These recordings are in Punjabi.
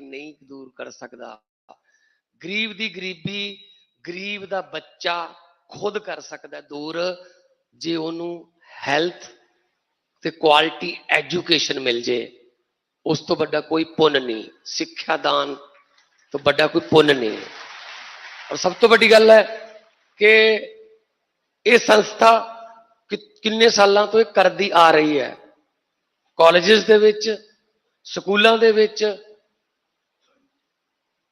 ਨਹੀਂ ਦੂਰ ਕਰ ਸਕਦਾ। ਗਰੀਬ ਦੀ ਗਰੀਬੀ, ਗਰੀਬ ਦਾ ਬੱਚਾ ਖੁਦ ਕਰ ਸਕਦਾ ਦੂਰ, ਜੇ ਉਹਨੂੰ ਹੈਲਥ ਤੇ ਕੁਆਲਿਟੀ ਐਜੂਕੇਸ਼ਨ ਮਿਲ ਜੇ। ਉਸ ਤੋਂ ਵੱਡਾ ਕੋਈ ਪੁੰਨ ਨਹੀਂ, ਸਿੱਖਿਆ ਦਾਨ ਤੋਂ ਵੱਡਾ ਕੋਈ ਪੁੰਨ ਨਹੀਂ। ਔਰ ਸਭ ਤੋਂ ਵੱਡੀ ਗੱਲ ਹੈ ਕਿ ਇਹ ਸੰਸਥਾ ਕਿ- ਕਿੰਨੇ ਸਾਲਾਂ ਤੋਂ ਇਹ ਕਰਦੀ ਆ ਰਹੀ ਹੈ। ਕਾਲਜਸ ਦੇ ਵਿੱਚ, ਸਕੂਲਾਂ ਦੇ ਵਿੱਚ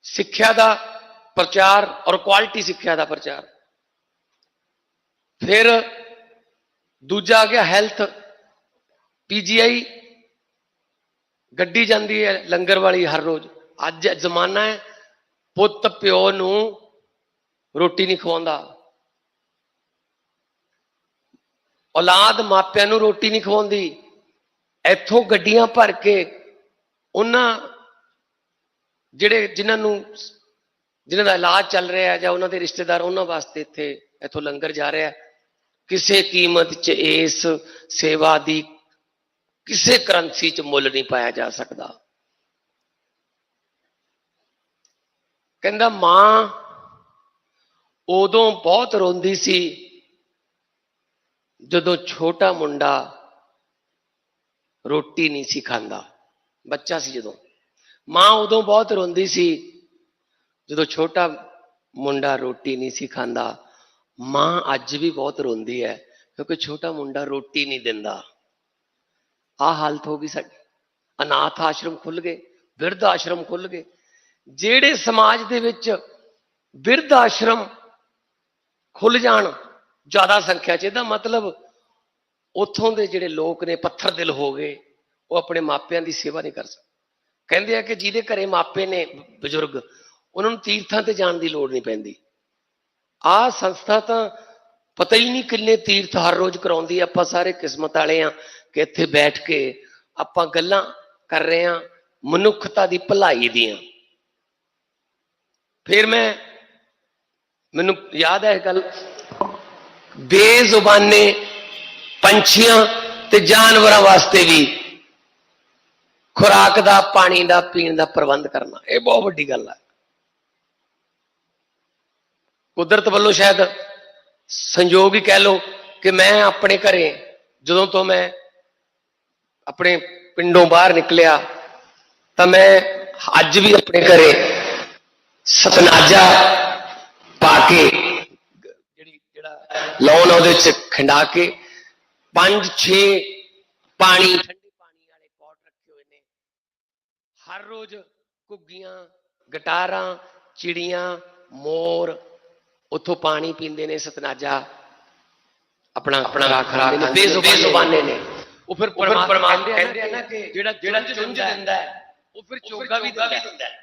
ਸਿੱਖਿਆ ਦਾ ਪ੍ਰਚਾਰ ਔਰ ਕੁਆਲਿਟੀ ਸਿੱਖਿਆ ਦਾ ਪ੍ਰਚਾਰ। ਫਿਰ ਦੂਜਾ ਆ ਗਿਆ ਹੈਲਥ ਪੀਜੀਆਈ ਗੱਡੀ ਜਾਂਦੀ ਹੈ ਲੰਗਰ ਵਾਲੀ ਹਰ ਰੋਜ਼। ਅੱਜ ਜ਼ਮਾਨਾ ਹੈ, ਪੁੱਤ ਪਿਓ ਨੂੰ ਰੋਟੀ ਨਹੀਂ ਖਵਾਉਂਦਾ। ਔਲਾਦ ਮਾਪਿਆਂ ਨੂੰ ਰੋਟੀ ਨਹੀਂ ਖਵਾਉਂਦੀ। ਇੱਥੋਂ ਗੱਡੀਆਂ ਭਰ ਕੇ ਉਹਨਾਂ ਜਿਹੜੇ ਜਿਨ੍ਹਾਂ ਨੂੰ ਜਿਨ੍ਹਾਂ ਦਾ ਇਲਾਜ ਚੱਲ ਰਿਹਾ ਹੈ ਜਾਂ ਉਹਨਾਂ ਦੇ ਰਿਸ਼ਤੇਦਾਰ ਉਹਨਾਂ ਵਾਸਤੇ ਇੱਥੇ, ਇੱਥੋਂ ਲੰਗਰ ਜਾ ਰਿਹਾ ਹੈ। ਕਿਸੇ ਕੀਮਤ 'ਚ ਇਸ ਸੇਵਾ ਦੀ ਕਿਸੇ ਕਰੰਸੀ 'ਚ ਮੁੱਲ ਨਹੀਂ ਪਾਇਆ ਜਾ ਸਕਦਾ। ਕਹਿੰਦਾ, ਮਾਂ ਉਦੋਂ ਬਹੁਤ ਰੋਂਦੀ ਸੀ ਜਦੋਂ ਛੋਟਾ ਮੁੰਡਾ ਰੋਟੀ ਨਹੀਂ ਸੀ ਖਾਂਦਾ। ਬੱਚਾ ਸੀ ਜਦੋਂ। ਮਾਂ ਉਦੋਂ ਬਹੁਤ ਰੋਂਦੀ ਸੀ, ਜਦੋਂ ਛੋਟਾ ਮੁੰਡਾ ਰੋਟੀ ਨਹੀਂ ਸੀ ਖਾਂਦਾ। ਮਾਂ ਅੱਜ ਵੀ ਬਹੁਤ ਰੋਂਦੀ ਹੈ, ਕਿਉਂਕਿ ਛੋਟਾ ਮੁੰਡਾ ਰੋਟੀ ਨਹੀਂ ਦਿੰਦਾ। ਆ ਹਾਲਤ ਹੋ ਗਈ ਸਾਡੀ। ਅਨਾਥ ਆਸ਼ਰਮ ਖੁੱਲ ਗਏ, ਬਿਰਧ ਆਸ਼ਰਮ ਖੁੱਲ ਗਏ। ਜਿਹੜੇ ਸਮਾਜ ਦੇ ਵਿੱਚ ਬਿਰਧ ਆਸ਼ਰਮ ਖੁੱਲ ਜਾਣ, ਜ਼ਿਆਦਾ ਸੰਖਿਆ ਚ, ਇਹਦਾ ਮਤਲਬ ਉੱਥੋਂ ਦੇ ਜਿਹੜੇ ਲੋਕ ਨੇ ਪੱਥਰ ਦਿਲ ਹੋ ਗਏ, ਉਹ ਆਪਣੇ ਮਾਪਿਆਂ ਦੀ ਸੇਵਾ ਨਹੀਂ ਕਰ ਸਕਦੇ। ਕਹਿੰਦੇ ਆ ਕਿ ਜਿਹਦੇ ਘਰੇ ਮਾਪੇ ਨੇ, ਬਜ਼ੁਰਗ, ਉਹਨਾਂ ਨੂੰ ਤੀਰਥਾਂ ਤੇ ਜਾਣ ਦੀ ਲੋੜ ਨਹੀਂ ਪੈਂਦੀ। ਆ ਸੰਸਥਾ ਤਾਂ ਪਤਾ ਹੀ ਨਹੀਂ ਕਿੰਨੇ ਤੀਰਥ ਹਰ ਰੋਜ਼ ਕਰਾਉਂਦੀ ਆਪਾਂ ਸਾਰੇ ਕਿਸਮਤ ਵਾਲੇ ਆ ਕਿ ਇੱਥੇ ਬੈਠ ਕੇ ਆਪਾਂ ਗੱਲਾਂ ਕਰ ਰਹੇ ਆ, ਮਨੁੱਖਤਾ ਦੀ ਭਲਾਈ ਦੀਆਂ। ਫਿਰ ਮੈਂ, ਮੈਨੂੰ ਯਾਦ ਹੈ ਇਹ ਗੱਲ, ਬੇਜ਼ੁਬਾਨੇ ਪੰਛੀਆਂ ਤੇ ਜਾਨਵਰਾਂ ਵਾਸਤੇ ਵੀ ਖੁਰਾਕ ਦਾ, ਪਾਣੀ ਦਾ, ਪੀਣ ਦਾ ਪ੍ਰਬੰਧ ਕਰਨਾ। ਇਹ ਬਹੁਤ ਵੱਡੀ ਗੱਲ ਹੈ ਕੁਦਰਤ ਵੱਲੋਂ ਸ਼ਾਇਦ ਸੰਯੋਗ ਹੀ ਕਹਿ ਲਓ ਕਿ ਮੈਂ ਆਪਣੇ ਘਰੇ, ਜਦੋਂ ਤੋਂ ਮੈਂ ਆਪਣੇ ਪਿੰਡੋਂ ਬਾਹਰ ਨਿਕਲਿਆ, ਤਾਂ ਮੈਂ ਅੱਜ ਵੀ ਆਪਣੇ ਘਰੇ ਸਤਨਾਜਾ ਪਾ ਕੇ, ਜਿਹੜੀ ਜਿਹੜਾ ਲੌਨ ਉਹਦੇ ਚ ਖੰਡਾ ਕੇ ਪੰਜ ਛੇ ਪਾਣੀ ਠੰਡੇ ਪਾਣੀ ਵਾਲੇ ਪੌਟ ਰੱਖੇ ਹੋਏ ਨੇ ਹਰ ਰੋਜ਼ ਘੁੱਗੀਆਂ ਗਟਾਰਾਂ ਚਿੜੀਆਂ ਮੋਰ ਉੱਥੋਂ ਪਾਣੀ ਪੀਂਦੇ ਨੇ ਸਤਨਾਜਾ। ਆਪਣਾ ਆਪਣਾ ਨੇ ਬੇਜ਼ੁਬਾਨੇ ਨੇ। ਉਹ ਫਿਰ ਪਰਮਾਤਮਾ ਕਹਿੰਦੇ ਆ ਨਾ ਕਿ ਜਿਹੜਾ ਜਿਹੜਾ ਚੁੰਝ ਦਿੰਦਾ ਹੈ ਉਹ ਫਿਰ ਚੋਗਾ ਵੀ ਦਿੰਦਾ ਹੈ।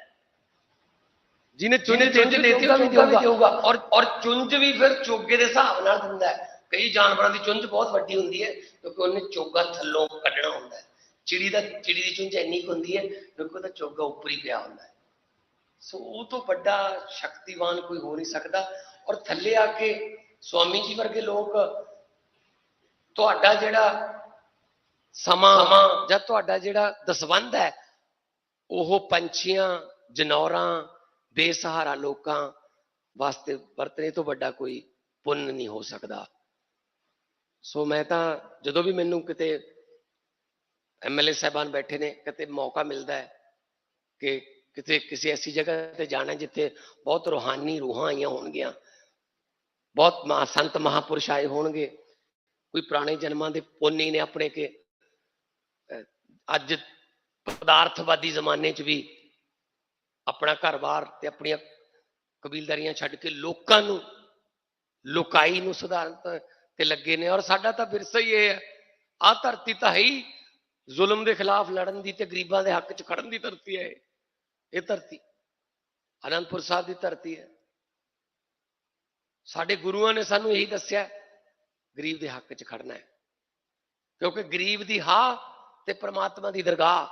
ਜਿਹਨੇ ਚੁੰਝ ਚੁੰਝ ਦੇਤੀ ਉਹ ਵੀ ਦੇਊਗਾ। ਔਰ ਔਰ ਚੁੰਝ ਵੀ ਫਿਰ ਚੋਗੇ ਦੇ ਹਿਸਾਬ ਨਾਲ ਦਿੰਦਾ ਹੈ। ਕਈ ਜਾਨਵਰਾਂ ਦੀ ਚੁੰਝ ਬਹੁਤ ਵੱਡੀ ਹੁੰਦੀ ਹੈ ਕਿਉਂਕਿ ਉਹਨੇ ਚੋਗਾ ਥੱਲੋਂ ਕੱਢਣਾ ਹੁੰਦਾ ਹੈ। ਚਿੜੀ ਦਾ, ਚਿੜੀ ਦੀ ਚੁੰਝ ਇੰਨੀ ਕੁ ਹੁੰਦੀ ਹੈ ਕਿਉਂਕਿ ਉਹਦਾ ਚੋਗਾ ਉੱਪਰ ਹੀ ਪਿਆ ਹੁੰਦਾ ਹੈ। ਸੋ ਉਹ ਤੋਂ ਵੱਡਾ ਸ਼ਕਤੀਵਾਨ ਕੋਈ ਹੋ ਨਹੀਂ ਸਕਦਾ ਔਰ ਥੱਲੇ ਆ ਕੇ ਸਵਾਮੀ ਜੀ ਵਰਗੇ ਲੋਕ ਤੁਹਾਡਾ ਜਿਹੜਾ ਸਮਾਂ ਜਾਂ ਤੁਹਾਡਾ ਜਿਹੜਾ ਦਸਵੰਧ ਹੈ, ਉਹ ਪੰਛੀਆਂ, ਜਨੌਰਾਂ, ਬੇਸਹਾਰਾ ਲੋਕਾਂ ਵਾਸਤੇ ਵਰਤਣੇ ਤੋਂ ਵੱਡਾ ਕੋਈ ਪੁੰਨ ਨਹੀਂ ਹੋ ਸਕਦਾ। ਸੋ ਮੈਂ ਤਾਂ ਜਦੋਂ ਵੀ ਮੈਨੂੰ ਕਿਤੇ ਐਮਐਲਏ ਸਾਹਿਬਾਨ ਬੈਠੇ ਨੇ ਕਿਤੇ ਮੌਕਾ ਮਿਲਦਾ ਹੈ ਕਿ ਕਿਤੇ ਕਿਸੇ ਐਸੀ ਜਗ੍ਹਾ ਤੇ ਜਾਣਾ ਜਿੱਥੇ ਬਹੁਤ ਰੂਹਾਨੀ ਰੂਹਾਂ ਆਈਆਂ ਹੋਣਗੀਆਂ। ਬਹੁਤ ਮਹਾ, ਸੰਤ ਮਹਾਪੁਰਸ਼ ਆਏ ਹੋਣਗੇ। ਕੋਈ ਪੁਰਾਣੇ ਜਨਮਾਂ ਦੇ ਪੁੰਨੀ ਨੇ ਆਪਣੇ ਕੇ ਅੱਜ ਪਦਾਰਥਵਾਦੀ ਜ਼ਮਾਨੇ 'ਚ ਵੀ ਆਪਣਾ ਘਰ-ਬਾਰ ਤੇ ਆਪਣੀਆਂ ਕਬੀਲਦਾਰੀਆਂ ਛੱਡ ਕੇ ਲੋਕਾਂ ਨੂੰ, ਲੋਕਾਈ ਨੂੰ ਸੁਧਾਰਨ ਤੇ- ਤੇ ਲੱਗੇ ਨੇ। ਔਰ ਸਾਡਾ ਤਾਂ ਵਿਰਸਾ ਹੀ ਇਹ ਹੈ ਆ ਧਰਤੀ ਤਾਂ ਹੈ ਹੀ ਜ਼ੁਲਮ ਦੇ ਖਿਲਾਫ ਲੜਨ ਦੀ ਤੇ ਗਰੀਬਾਂ ਦੇ ਹੱਕ 'ਚ ਖੜਨ ਦੀ ਧਰਤੀ ਹੈ ਇਹ। ਧਰਤੀ, ਅਨੰਦਪੁਰ ਸਾਹਿਬ ਦੀ ਧਰਤੀ ਹੈ। ਸਾਡੇ ਗੁਰੂਆਂ ਨੇ ਸਾਨੂੰ ਇਹੀ ਦੱਸਿਆ, ਗਰੀਬ ਦੇ ਹੱਕ 'ਚ ਖੜਨਾ ਹੈ। ਕਿਉਂਕਿ ਗਰੀਬ ਦੀ ਹਾਂ ਤੇ ਪ੍ਰਮਾਤਮਾ ਦੀ ਦਰਗਾਹ,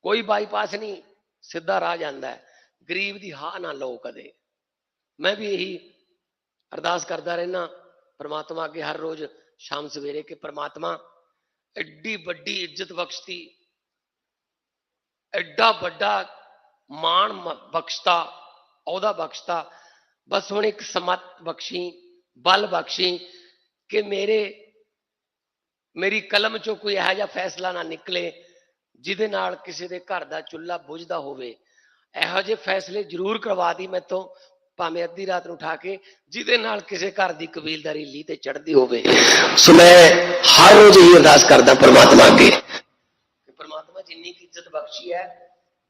ਕੋਈ ਬਾਈਪਾਸ ਨਹੀਂ, ਸਿੱਧਾ ਰਾਹ ਜਾਂਦਾ ਹੈ। ਗਰੀਬ ਦੀ ਹਾਂ ਨਾ ਲਓ ਕਦੇ। ਮੈਂ ਵੀ ਇਹੀ ਅਰਦਾਸ ਕਰਦਾ ਰਹਿਣਾ ਪ੍ਰਮਾਤਮਾ ਅੱਗੇ ਹਰ ਰੋਜ਼ ਸ਼ਾਮ ਸਵੇਰੇ ਕਿ ਪ੍ਰਮਾਤਮਾ ਐਡੀ ਵੱਡੀ ਇੱਜ਼ਤ ਬਖਸ਼ਤੀ, ਐਡਾ ਵੱਡਾ ਮਾਣ ਬਖਸ਼ਤਾ, ਅਹੁਦਾ ਬਖਸ਼ਤਾ, ਬਸ ਹੁਣ ਇੱਕ ਸਮਤ ਬਖਸ਼ੀ, ਬਲ ਬਖਸ਼ੀ ਕਿ ਮੇਰੇ, ਮੇਰੀ ਕਲਮ ਚੋਂ ਕੋਈ ਇਹੋ ਜਿਹਾ ਫੈਸਲਾ ਨਾ ਨਿਕਲੇ ਜਿਹਦੇ ਨਾਲ ਕਿਸੇ ਦੇ ਘਰ ਦਾ ਚੁੱਲ੍ਹਾ ਬੁਝਦਾ ਹੋਵੇ। ਇਹੋ ਜਿਹੇ ਫੈਸਲੇ ਜ਼ਰੂਰ ਕਰਵਾ ਦੀ ਮੈਥੋਂ। ਭਾਵੇਂ ਅੱਧੀ ਰਾਤ ਨੂੰ ਉਠਾ ਕੇ ਜਿਹਦੇ ਨਾਲ ਕਿਸੇ ਘਰ ਦੀ ਕਬੀਲਦਾਰੀ ਲੀ ਤੇ ਚੜਦੀ ਹੋਵੇ। ਸੋ ਮੈਂ ਹਰ ਰੋਜ਼ ਇਹ ਅਰਦਾਸ ਕਰਦਾ ਪਰਮਾਤਮਾ ਅੱਗੇ। ਕਿ ਪਰਮਾਤਮਾ ਜਿੰਨੀ ਕੀ ਇੱਜ਼ਤ ਬਖਸ਼ੀ ਹੈ